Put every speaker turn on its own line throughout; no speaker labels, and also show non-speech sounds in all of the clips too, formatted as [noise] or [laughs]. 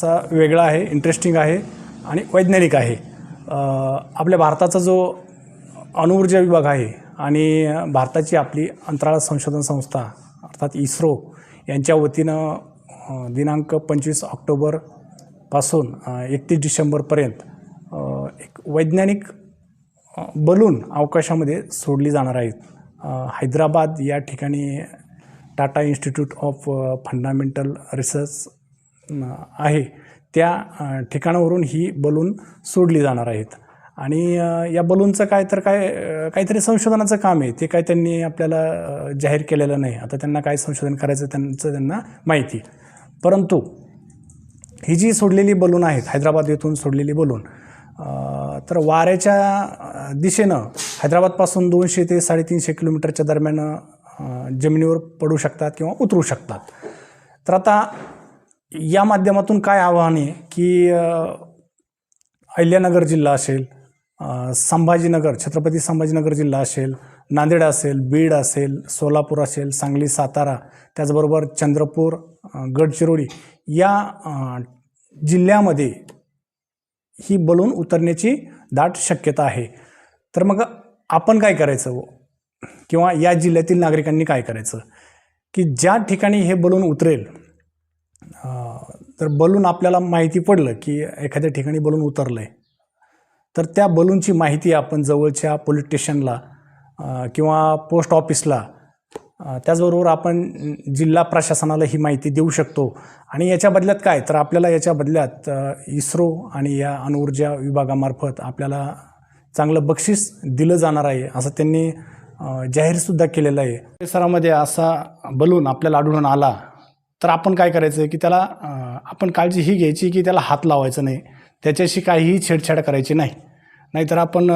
असा वेगळा आहे इंटरेस्टिंग आहे आणि वैज्ञानिक आहे. आपल्या भारताचा जो अणुऊर्जा विभाग आहे आणि भारताची आपली अंतराळ संशोधन संस्था अर्थात इस्रो यांच्या वतीनं दिनांक पंचवीस ऑक्टोबरपासून एकतीस डिसेंबरपर्यंत एक वैज्ञानिक बलून अवकाशामध्ये सोडली जाणार आहेत. हैदराबाद या ठिकाणी Tata institute of fundamental research आहे. त्या ठिकाणावरून ही बलून सोडली जाणार आहेत. आणि या बलूनचं काय तर काय काहीतरी संशोधनाचं काम आहे. ते काय त्यांनी आपल्याला जाहीर केलेलं नाही. आता त्यांना काय संशोधन करायचं त्यांचं त्यांना माहिती. परंतु ही जी सोडलेली बलून आहेत हैदराबाद येथून सोडलेली बलून तर वाऱ्याच्या दिशेनं हैदराबादपासून दोनशे ते साडेतीनशे किलोमीटरच्या दरम्यान जमिनीवर पडू शकतात किंवा उतरू शकतात. तर आता या माध्यमातून काय आव्हान आहे की अहिल्यानगर जिल्हा असेल संभाजीनगर छत्रपती संभाजीनगर जिल्हा असेल नांदेड असेल बीड असेल सोलापूर असेल सांगली सातारा त्याचबरोबर चंद्रपूर गडचिरोली या जिल्ह्यामध्ये ही बलून उतरण्याची दाट शक्यता आहे. तर मग आपण काय करायचं? किंवा या जिल्ह्यातील नागरिकांनी काय करायचं? की ज्या ठिकाणी हे बलून उतरेल तर बलून आपल्याला माहिती पडलं की एखाद्या ठिकाणी बलून उतरलं आहे तर त्या बलूनची माहिती आपण जवळच्या पोलीस स्टेशनला किंवा पोस्ट ऑफिसला त्याचबरोबर आपण जिल्हा प्रशासनाला ही माहिती देऊ शकतो. आणि याच्या बदल्यात काय? तर आपल्याला याच्या बदल्यात इस्रो आणि या अणुऊर्जा विभागामार्फत आपल्याला चांगलं बक्षीस दिलं जाणार आहे असं त्यांनी जाहीरसुद्धा केलेलं आहे. परिसरामध्ये असा बलून आपल्याला आढळून आला. तर आपण काय करायचं की त्याला आपण काळजी ही घ्यायची की त्याला हात लावायचं नाही. त्याच्याशी काहीही छेडछाड करायची नाही. नाहीतर आपण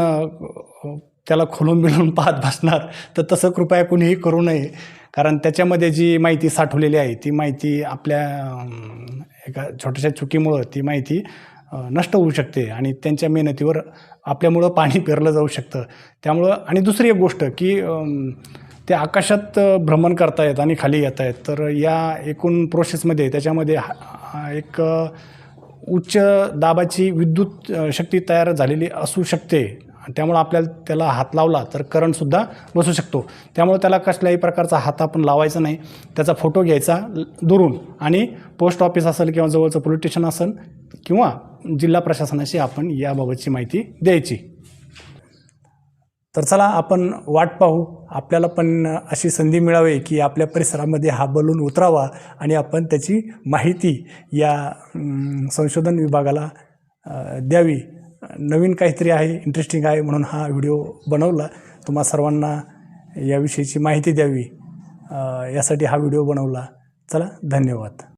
त्याला खोलून बिलून [laughs] पाहत बसणार. तर तसं कृपया कुणीही करू नये. कारण त्याच्यामध्ये जी माहिती साठवलेली आहे ती माहिती आपल्या एका छोट्याशा चुकीमुळं ती माहिती नष्ट होऊ शकते आणि त्यांच्या मेहनतीवर आपल्यामुळं पाणी पेरलं जाऊ शकतं. त्यामुळं आणि दुसरी एक गोष्ट की ते आकाशात भ्रमण करतायत आणि खाली येत आहेत तर या एकूण प्रोसेसमध्ये त्याच्यामध्ये हा- एक उच्च दाबाची विद्युत शक्ती तयार झालेली असू शकते. त्यामुळं आपल्याला त्याला हात लावला तर करंटसुद्धा बसू शकतो. त्यामुळे त्याला कसल्याही प्रकारचा हात आपण लावायचा नाही. त्याचा फोटो घ्यायचा दुरून. आणि पोस्ट ऑफिस असेल किंवा जवळचं पोलीस स्टेशन असेल किंवा जिल्हा प्रशासनाशी आपण याबाबतची माहिती द्यायची. तर चला आपण वाट पाहू. आपल्याला पण अशी संधी मिळावी की आपल्या परिसरामध्ये हा बलून उतरावा आणि आपण त्याची माहिती या संशोधन विभागाला द्यावी. नवीन काहीतरी आहे इंटरेस्टिंग आहे म्हणून हा व्हिडिओ बनवला. तुम्हा सर्वांना याविषयीची माहिती द्यावी. यासाठी हा व्हिडिओ बनवला. चला धन्यवाद.